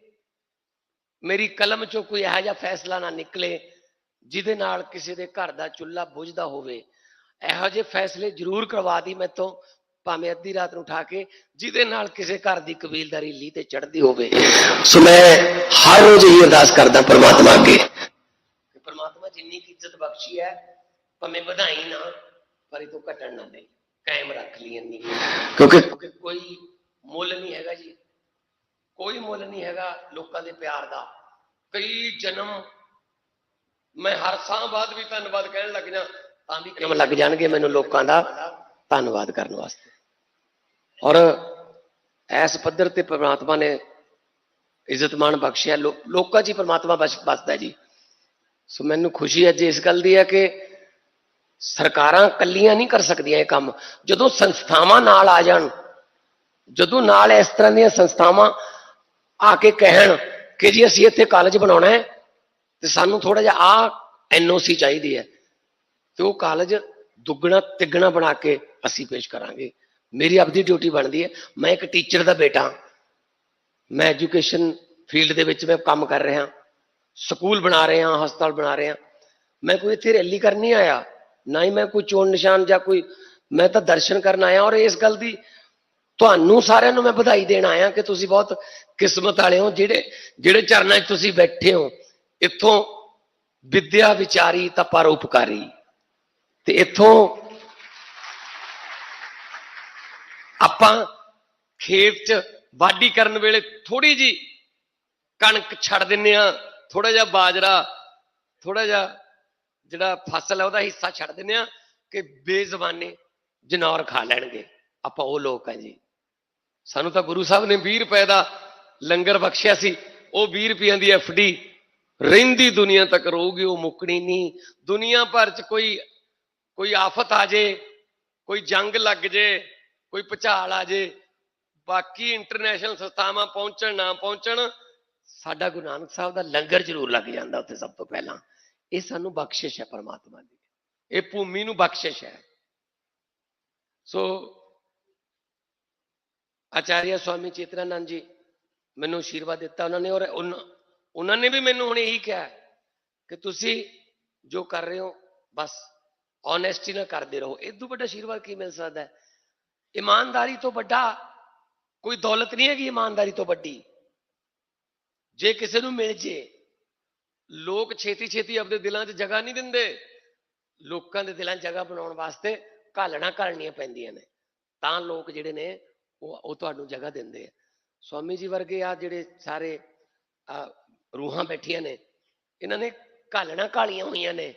ਮੇਰੀ ਕਲਮ ਚੋਂ ਕੋਈ ਇਹੋ ਜਿਹਾ ਫੈਸਲਾ ਨਾ ਨਿਕਲੇ। ਜਿਹਦੇ ਨਾਲ ਕਿਸੇ ਦੇ ਘਰ ਦਾ ਚੁੱਲ੍ਹਾ ਬੁਝਦਾ ਹੋਵੇ, ਇਹੋ ਜਿਹੇ ਫੈਸਲੇ ਜ਼ਰੂਰ ਕਰਵਾ ਦੀ ਮੈਥੋਂ, ਭਾਵੇਂ ਅੱਧੀ ਰਾਤ ਨੂੰ ਉਠਾ ਕੇ ਜਿਹਦੇ ਨਾਲ ਕਿਸੇ ਘਰ ਦੀ ਕਬੀਲਦਾਰੀ ਲੀ ਤੇ ਚੜਦੀ ਹੋਵੇ। ਸੋ ਮੈਂ ਹਰ ਰੋਜ਼ ਇਹ ਅਰਦਾਸ ਕਰਦਾ ਪਰਮਾਤਮਾ ਅੱਗੇ ਕਿ ਪਰਮਾਤਮਾ ਜਿੰਨੀ ਕੀ ਇੱਜ਼ਤ ਬਖਸ਼ੀ ਹੈ, ਭਾਵੇਂ ਵਧਾਈ ਨਾ ਪਰ ਇਹ ਤੋਂ ਘਟਣ ਨਾ ਦੇ ਕਾਇਮ ਰੱਖ ਲਈ ਇੰਨੀ। ਕਿਉਂਕਿ ਕੋਈ ਮੁੱਲ ਨਹੀਂ ਹੈਗਾ ਜੀ। ਕੋਈ ਮੁੱਲ ਨਹੀਂ ਹੈਗਾ ਲੋਕਾਂ ਦੇ ਪਿਆਰ ਦਾ। ਕਈ ਜਨਮ ਮੈਂ ਹਰ ਸਾਹ ਬਾਅਦ ਵੀ ਧੰਨਵਾਦ ਕਹਿਣ ਲੱਗ ਜਾ, ਤਾਂ ਵੀ ਕੰਮ ਲੱਗ ਜਾਣਗੇ ਮੈਨੂੰ ਲੋਕਾਂ ਦਾ ਧੰਨਵਾਦ ਕਰਨ ਵਾਸਤੇ? ਔਰ ਐਸ ਪੱਧਰ ਤੇ ਪ੍ਰਮਾਤਮਾ ਨੇ ਇੱਜ਼ਤਮਾਨ ਬਖਸ਼ਿਆ, ਲੋ- ਲੋਕਾਂ 'ਚ ਹੀ ਪ੍ਰਮਾਤਮਾ ਬਸ ਬਸਦਾ ਜੀ। ਸੋ ਮੈਨੂੰ ਖੁਸ਼ੀ ਅੱਜ ਇਸ ਗੱਲ ਦੀ ਹੈ ਕਿ ਸਰਕਾਰਾਂ ਕੱਲੀਆਂ ਨਹੀਂ ਕਰ ਸਕਦੀਆਂ ਇਹ ਕੰਮ। ਜਦੋਂ ਸੰਸਥਾਵਾਂ ਨਾਲ ਆ ਜਾਣ, ਜਦੋਂ ਨਾਲ ਇਸ ਤਰ੍ਹਾਂ ਦੀਆਂ ਸੰਸਥਾਵਾਂ ਆ ਕੇ ਕਹਿਣ ਕਿ ਜੀ ਅਸੀਂ ਇੱਥੇ ਕਾਲਜ ਬਣਾਉਣਾ ਹੈ ਤੇ ਸਾਨੂੰ ਥੋੜਾ ਜਿਹਾ ਆ ਐਨਓਸੀ ਚਾਹੀਦੀ ਹੈ ਤੇ ਉਹ ਕਾਲਜ ਦੁੱਗਣਾ ਤਿੱਗਣਾ ਬਣਾ ਕੇ ਅਸੀਂ ਪੇਸ਼ ਕਰਾਂਗੇ। ਮੇਰੀ ਆਪਦੀ ਡਿਊਟੀ ਬਣਦੀ ਹੈ। ਮੈਂ ਇੱਕ ਟੀਚਰ ਦਾ ਬੇਟਾ ਮੈਂ ਐਜੂਕੇਸ਼ਨ ਫੀਲਡ ਦੇ ਵਿੱਚ ਮੈਂ ਕੰਮ ਕਰ ਰਿਹਾ ਸਕੂਲ ਬਣਾ ਰਿਹਾ ਹਸਪਤਾਲ ਬਣਾ ਰਿਹਾ ਮੈਂ ਕੋਈ ਇੱਥੇ ਰੈਲੀ ਕਰਨ ਨਹੀਂ ਆਇਆ। ਨਾ ਹੀ ਮੈਂ ਕੋਈ ਚੋਣ ਨਿਸ਼ਾਨ ਜਾਂ ਕੋਈ ਮੈਂ ਤਾਂ ਦਰਸ਼ਨ ਕਰਨ ਆਇਆ ਔਰ ਇਸ ਗੱਲ ਦੀ ਤੁਹਾਨੂੰ ਸਾਰਿਆਂ ਨੂੰ ਮੈਂ ਵਧਾਈ ਦੇਣ ਆਇਆ ਕਿ ਤੁਸੀਂ ਬਹੁਤ ਕਿਸਮਤ ਵਾਲੇ ਹੋ ਜਿਹੜੇ ਜਿਹੜੇ ਚਰਨਾਂ 'ਚ ਤੁਸੀਂ ਬੈਠੇ ਹੋ। ਇੱਥੋਂ ਵਿਦਿਆ ਵਿਚਾਰੀ ਤਾਂ ਪਰਉਪਕਾਰੀ ਤੇ ਇੱਥੋਂ ਆਪਾਂ ਖੇਤ 'ਚ ਵਾਢੀ ਕਰਨ ਵੇਲੇ ਥੋੜੀ ਜੀ ਕਣਕ ਛੱਡ ਦਿੰਨੇ ਆ ਥੋੜਾ ਜਿਹਾ ਬਾਜਰਾ ਥੋੜਾ ਜਿਹਾ ਜਿਹੜਾ ਫਸਲ ਹੈ ਉਹਦਾ ਹਿੱਸਾ ਛੱਡ ਦਿੰਨੇ ਆ ਕਿ ਬੇਜ਼ਬਾਨੇ ਜਨੌਰ ਖਾ ਲੈਣਗੇ। ਆਪਾਂ ਉਹ ਲੋਕ ਆ ਜੀ। ਸਾਨੂੰ ਤਾਂ ਗੁਰੂ ਸਾਹਿਬ ਨੇ 20 ਰੁਪਏ ਦਾ ਲੰਗਰ ਬਖਸ਼ਿਆ ਸੀ, ਉਹ 20 ਰੁਪਏ ਦੀ ਐਫਡੀ ਰਹਿੰਦੀ ਦੁਨੀਆ ਤੱਕ ਰਹੂਗੀ, ਉਹ ਮੁੱਕਣੀ ਨਹੀਂ। ਦੁਨੀਆ ਭਰ ਚ ਕੋਈ ਕੋਈ ਆਫਤ ਆ ਜੇ, ਕੋਈ ਜੰਗ ਲੱਗ ਜੇ, ਕੋਈ ਭੁਚਾਲ ਆ ਜੇ, ਬਾਕੀ ਇੰਟਰਨੈਸ਼ਨਲ ਸੰਸਥਾਵਾਂ ਪਹੁੰਚਣ, ਨਾ ਪਹੁੰਚਣ, ਸਾਡਾ ਗੁਰੂ ਨਾਨਕ ਸਾਹਿਬ ਦਾ ਲੰਗਰ ਜ਼ਰੂਰ ਲੱਗ ਜਾਂਦਾ ਉੱਥੇ ਸਭ ਤੋਂ ਪਹਿਲਾਂ। ਇਹ ਸਾਨੂੰ ਬਖਸ਼ਿਸ਼ ਹੈ ਪਰਮਾਤਮਾ ਦੀ। ਇਹ ਭੂਮੀ ਨੂੰ ਬਖਸ਼ਿਸ਼ ਹੈ। ਸੋ, ਆਚਾਰੀਆ ਸਵਾਮੀ ਚੇਤਨਾਨੰਦ ਜੀ, ਮੈਨੂੰ ਆਸ਼ੀਰਵਾਦ ਦਿੱਤਾ ਉਹਨਾਂ ਨੇ ਔਰ ਉਨ- ਉਹਨਾਂ ਨੇ ਵੀ ਮੈਨੂੰ ਹੁਣ ਇਹੀ ਕਿਹਾ ਕਿ ਤੁਸੀਂ ਜੋ ਕਰ ਰਹੇ ਹੋ, ਬਸ ਓਨੈਸਟੀ ਨਾਲ ਕਰਦੇ ਰਹੋ। ਇਹ ਤੋਂ ਵੱਡਾ ਆਸ਼ੀਰਵਾਦ ਕੀ ਮਿਲ ਸਕਦਾ ਹੈ? ਇਮਾਨਦਾਰੀ ਤੋਂ ਵੱਡਾ ਕੋਈ ਦੌਲਤ ਨਹੀਂ ਹੈਗੀ ਇਮਾਨਦਾਰੀ ਤੋਂ ਵੱਡੀ। ਜੇ ਕਿਸੇ ਨੂੰ ਮਿਲ ਜੇ, ਲੋਕ ਛੇਤੀ ਛੇਤੀ ਆਪਣੇ ਦਿਲਾਂ 'ਚ ਜਗ੍ਹਾ ਨਹੀਂ ਦਿੰਦੇ। ਲੋਕਾਂ ਦੇ ਦਿਲਾਂ 'ਚ ਜਗ੍ਹਾ ਬਣਾਉਣ ਵਾਸਤੇ ਘਾਲਣਾ ਘਾਲਣੀਆਂ ਪੈਂਦੀਆਂ ਨੇ। ਤਾਂ ਲੋਕ ਜਿਹੜੇ ਨੇ, ਉਹ ਉਹ ਤੁਹਾਨੂੰ ਜਗ੍ਹਾ ਦਿੰਦੇ ਆ। ਸਵਾਮੀ ਜੀ ਵਰਗੇ ਆ ਜਿਹੜੇ ਸਾਰੇ ਆ ਰੂਹਾਂ ਬੈਠੀਆਂ ਨੇ, ਇਹਨਾਂ ਨੇ ਘਾਲਣਾ ਘਾਲੀਆਂ ਹੋਈਆਂ ਨੇ,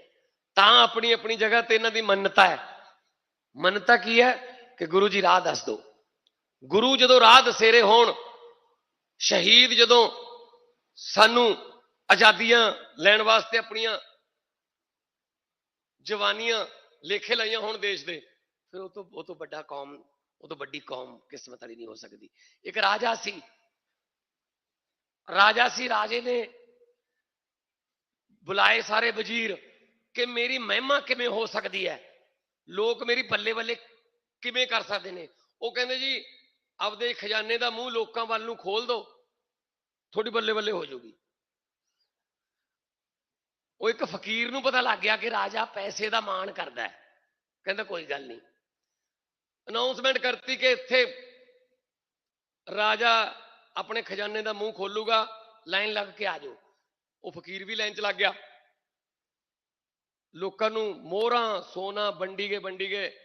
ਤਾਂ ਆਪਣੀ ਆਪਣੀ ਜਗ੍ਹਾ ਤੇ ਇਹਨਾਂ ਦੀ ਮੰਨਤਾ ਹੈ। ਮੰਨਤਾ ਕੀ ਹੈ? ਕਿ ਗੁਰੂ ਜੀ ਰਾਹ ਦੱਸ ਦਿਓ। ਗੁਰੂ ਜਦੋਂ ਰਾਹ ਦਸੇਰੇ ਹੋਣ, ਸ਼ਹੀਦ ਜਦੋਂ ਸਾਨੂੰ ਆਜ਼ਾਦੀਆਂ ਲੈਣ ਵਾਸਤੇ ਆਪਣੀਆਂ ਜਵਾਨੀਆਂ ਲੇਖੇ ਲਾਈਆਂ ਹੋਣ ਦੇਸ਼ ਦੇ, ਫਿਰ ਉਹ ਤੋਂ ਉਹ ਤੋਂ ਵੱਡਾ ਕੌਮ, ਉਹ ਤੋਂ ਵੱਡੀ ਕੌਮ ਕਿਸਮਤ ਵਾਲੀ ਨਹੀਂ ਹੋ ਸਕਦੀ। ਇੱਕ ਰਾਜਾ ਸੀ ਰਾਜਾ ਸੀ, ਰਾਜੇ ਨੇ ਬੁਲਾਏ ਸਾਰੇ ਵਜ਼ੀਰ ਕਿ ਮੇਰੀ ਮਹਿਮਾ ਕਿਵੇਂ ਹੋ ਸਕਦੀ ਹੈ? ਲੋਕ ਮੇਰੀ ਬੱਲੇ ਬੱਲੇ ਕਿਵੇਂ ਕਰ ਸਕਦੇ ਨੇ? ਉਹ ਕਹਿੰਦੇ ਜੀ, ਆਪਦੇ ਖਜ਼ਾਨੇ ਦਾ ਮੂੰਹ ਲੋਕਾਂ ਵੱਲ ਨੂੰ ਖੋਲ ਦਿਓ ਥੋੜੀ ਬੱਲੇ ਬੱਲੇ ਹੋ ਜਾਊਗੀ ਉਹ ਇੱਕ ਫਕੀਰ ਨੂੰ ਪਤਾ ਲੱਗ ਗਿਆ ਕਿ ਰਾਜਾ ਪੈਸੇ ਦਾ ਮਾਣ ਕਰਦਾ ਹੈ। ਕਹਿੰਦਾ ਕੋਈ ਗੱਲ ਨਹੀਂ। ਅਨਾਉਂਸਮੈਂਟ ਕਰਤੀ ਕਿ ਇੱਥੇ ਰਾਜਾ ਆਪਣੇ ਖਜ਼ਾਨੇ ਦਾ ਮੂੰਹ ਖੋਲੂਗਾ, ਲਾਈਨ ਲੱਗ ਕੇ ਆ ਜਾਓ। ਉਹ ਫਕੀਰ ਵੀ ਲਾਈਨ 'ਚ ਲੱਗ ਗਿਆ। ਲੋਕਾਂ ਨੂੰ ਮੋਹਰਾਂ, ਸੋਨਾ ਵੰਡੀ ਗਏ ਵੰਡੀ ਗਏ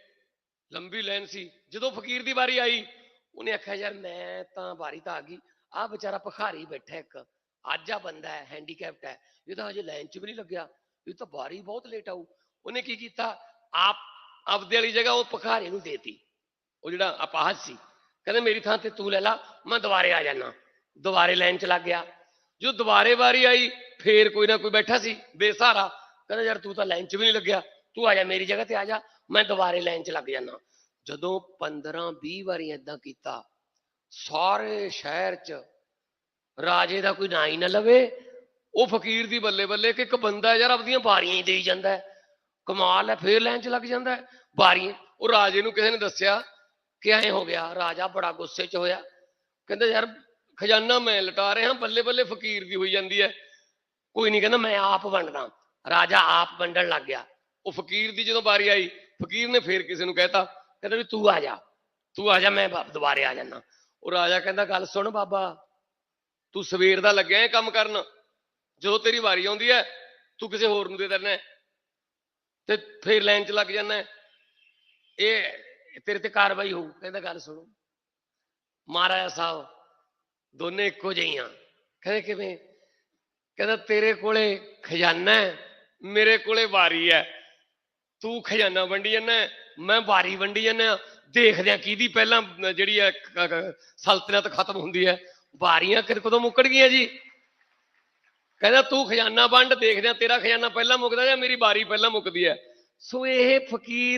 ਲੰਬੀ ਲਾਈਨ ਸੀ। ਜਦੋਂ ਫਕੀਰ ਦੀ ਵਾਰੀ ਆਈ, ਉਹਨੇ ਆਖਿਆ, ਯਾਰ, ਮੈਂ ਤਾਂ ਵਾਰੀ ਤਾਂ ਆ ਗਈ। ਆ ਵਿਚਾਰਾ ਭਖਾਰੀ ਬੈਠਾ ਇੱਕ। ਅੱਜ ਆ ਬੰਦਾ ਹੈ ਹੈਂਡੀਕੈਪਟ ਹੈ। ਇਹ ਤਾਂ ਹਜੇ ਲਾਈਨ 'ਚ ਵੀ ਨਹੀਂ ਲੱਗਿਆ। ਇਹ ਤਾਂ ਵਾਰੀ ਬਹੁਤ ਲੇਟ ਆਊ। ਉਹਨੇ ਕੀ ਕੀਤਾ? ਆਪ, ਆਪਦੇ ਵਾਲੀ ਜਗ੍ਹਾ ਉਹ ਭਖਾਰੀ ਨੂੰ ਦੇਤੀ। ਉਹ ਜਿਹੜਾ ਅਪਾਹਜ ਸੀ। ਕਹਿੰਦਾ, ਮੇਰੀ ਥਾਂ ਤੇ ਤੂੰ ਲੈ ਲਾ, ਮੈਂ ਦੁਬਾਰੇ ਆ ਜਾਣਾ ਦੁਬਾਰੇ ਲਾਈਨ 'ਚ ਲੱਗ ਗਿਆ। ਜੋ ਦੁਬਾਰੇ ਵਾਰੀ ਆਈ, ਫੇਰ ਕੋਈ ਨਾ ਕੋਈ ਬੈਠਾ ਸੀ, ਬੇਸਹਾਰਾ। ਕਹਿੰਦਾ, ਯਾਰ, ਤੂੰ ਤਾਂ ਲਾਈਨ 'ਚ ਵੀ ਨਹੀਂ ਲੱਗਿਆ। ਤੂੰ ਆ ਜਾ, ਮੇਰੀ ਜਗ੍ਹਾ ਤੇ ਆ ਜਾ, ਮੈਂ ਦੁਬਾਰੇ ਲਾਈਨ 'ਚ ਲੱਗ ਜਾਣਾ ਜਦੋਂ 15 20 ਵਾਰੀ ਏਦਾਂ ਕੀਤਾ, ਸਾਰੇ ਸ਼ਹਿਰ 'ਚ ਰਾਜੇ ਦਾ ਕੋਈ ਨਾਂ ਹੀ ਨਾ ਲਵੇ। ਉਹ ਫਕੀਰ ਦੀ ਬੱਲੇ ਬੱਲੇ ਕਿ ਇੱਕ ਬੰਦਾ ਯਾਰ ਆਪਦੀਆਂ ਬਾਰੀਆਂ ਹੀ ਦੇਈ ਜਾਂਦਾ ਕਮਾਲ ਹੈ, ਫੇਰ ਲਾਈਨ 'ਚ ਲੱਗ ਜਾਂਦਾ ਹੈ। ਬਾਰੀਆਂ, ਉਹ ਰਾਜੇ ਨੂੰ ਕਿਸੇ ਨੇ ਦੱਸਿਆ ਕਿ ਐਂ ਹੋ ਗਿਆ, ਰਾਜਾ ਬੜਾ ਗੁੱਸੇ 'ਚ ਹੋਇਆ। ਕਹਿੰਦਾ, ਯਾਰ, ਖਜ਼ਾਨਾ ਮੈਂ ਲਟਾ ਰਿਹਾ ਬੱਲੇ ਬੱਲੇ ਫਕੀਰ ਦੀ ਹੋਈ ਜਾਂਦੀ ਹੈ ਕੋਈ ਨਹੀਂ ਕਹਿੰਦਾ, ਮੈਂ ਆਪ ਵੰਡਦਾ। ਰਾਜਾ ਆਪ ਵੰਡਣ ਲੱਗ ਗਿਆ। ਉਹ ਫਕੀਰ ਦੀ ਜਦੋਂ ਵਾਰੀ ਆਈ, ਫਕੀਰ ਨੇ ਫੇਰ ਕਿਸੇ ਨੂੰ ਕਹਿਤਾ, ਕਹਿੰਦਾ ਵੀ ਤੂੰ ਆ ਜਾ, ਤੂੰ ਆ ਜਾ, ਮੈਂ ਦੁਬਾਰੇ ਆ ਜਾਣਾ ਉਹ ਰਾਜਾ ਕਹਿੰਦਾ, ਗੱਲ ਸੁਣ ਬਾਬਾ, ਤੂੰ ਸਵੇਰ ਦਾ ਲੱਗਿਆ ਇਹ ਕੰਮ ਕਰਨ। ਜਦੋਂ ਤੇਰੀ ਵਾਰੀ ਆਉਂਦੀ ਹੈ ਤੂੰ ਕਿਸੇ ਹੋਰ ਨੂੰ ਦੇ ਦਿੰਦਾ ਤੇ ਫੇਰ ਲਾਈਨ 'ਚ ਲੱਗ ਜਾਂਦਾ ਇਹ ਤੇਰੇ ਤੇ ਕਾਰਵਾਈ ਹੋਊ, ਕਹਿੰਦਾ ਗੱਲ ਸੁਣੋ। ਮਹਾਰਾਜਾ ਸਾਹਿਬ ਦੋਨੇ ਇੱਕੋ ਜਿਹੀਆਂ ਕਹਿੰਦੇ ਕਿਵੇਂ? ਕਹਿੰਦਾ ਤੇਰੇ ਕੋਲੇ ਖਜ਼ਾਨਾ ਹੈ, ਮੇਰੇ ਕੋਲੇ ਵਾਰੀ ਹੈ। ਤੂੰ ਖਜ਼ਾਨਾ ਵੰਡੀ ਜਾਂਦਾ ਮੈਂ ਵਾਰੀ ਵੰਡੀ ਜਾਂਦਾ ਦੇਖਦੇ ਆ ਕਿਹਦੀ ਪਹਿਲਾਂ ਜਿਹੜੀ ਹੈ, ਕ- ਸਲਤਨਤ ਖਤਮ ਹੁੰਦੀ ਹੈ। ਵਾਰੀਆਂ ਕਦੋਂ ਮੁੱਕਣ ਗਈਆਂ ਜੀ? ਕਹਿੰਦਾ ਤੂੰ ਖਜ਼ਾਨਾ ਵੰਡ, ਦੇਖਦੇ ਆ ਤੇਰਾ ਖਜ਼ਾਨਾ ਪਹਿਲਾਂ ਮੁੱਕਦਾ ਜਾਂ ਮੇਰੀ ਵਾਰੀ ਪਹਿਲਾਂ ਮੁੱਕਦੀ ਹੈ। ਸੋ ਇਹ ਫਕੀਰ